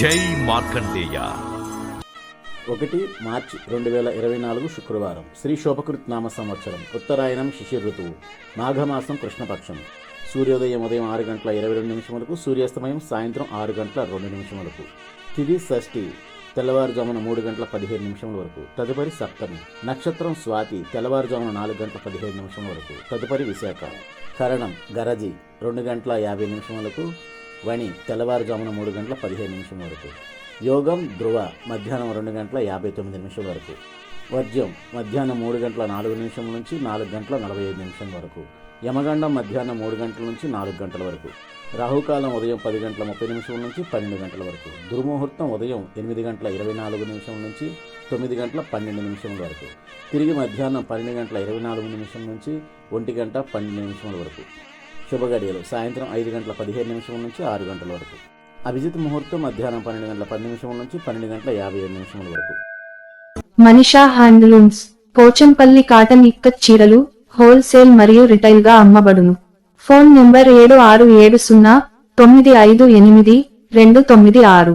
జై మార్కండేయ. ఒకటి మార్చి రెండు వేల ఇరవై నాలుగు శుక్రవారం శ్రీ శోభకృత్ నామ సంవత్సరం ఉత్తరాయణం శిశిర్ ఋతువు మాఘమాసం కృష్ణపక్షం. సూర్యోదయం ఉదయం ఆరు గంటల ఇరవై రెండు నిమిషములకు సూర్యాస్తమయం సాయంత్రం ఆరు గంటల రెండు నిమిషములకు. తిది షష్ఠి తెల్లవారుజామున మూడు గంటల పదిహేను నిమిషముల వరకు. తదుపరి సప్తమి నక్షత్రం స్వాతి తెల్లవారుజామున నాలుగు గంటల పదిహేను నిమిషముల వరకు. తదుపరి విశాఖ కరణం గరజి రెండు గంటల యాభై నిమిషములకు. వణి తెల్లవారుజామున మూడు గంటల పదిహేను నిమిషం వరకు. యోగం ధ్రువ మధ్యాహ్నం రెండు గంటల యాభై తొమ్మిది నిమిషం వరకు. వర్జ్యం మధ్యాహ్నం మూడు గంటల నాలుగు నిమిషం నుంచి నాలుగు గంటల నలభై ఐదు నిమిషం వరకు. యమగండం మధ్యాహ్నం మూడు గంటల నుంచి నాలుగు గంటల వరకు. రాహుకాలం ఉదయం పది గంటల ముప్పై నిమిషం నుంచి పన్నెండు గంటల వరకు. దుర్ముహూర్తం ఉదయం ఎనిమిది గంటల ఇరవై నాలుగు నిమిషం నుంచి తొమ్మిది గంటల పన్నెండు నిమిషం వరకు. తిరిగి మధ్యాహ్నం పన్నెండు గంటల ఇరవై నాలుగు నిమిషం నుంచి ఒంటి గంట పన్నెండు నిమిషం వరకు. శుభగడియలు. సాయంత్రం ఐదు గంటల పదిహేను నిమిషం నుంచి ఆరు గంటల వరకు. అభిజిత్ ముహూర్తం మధ్యాహ్నం పన్నెండు గంటల పది నిమిషం నుంచి పన్నెండు గంటల యాభై ఏడు నిమిషముల వరకు. మనిషా హ్యాండ్లూమ్స్ పోచంపల్లి కాటన్ ఇక్కత్ చీరలు హోల్సేల్ మరియు రిటైల్గా అమ్మబడును. ఫోన్ నెంబర్ ఏడు ఆరు ఏడు సున్నా తొమ్మిది ఐదు ఎనిమిది రెండు తొమ్మిది ఆరు.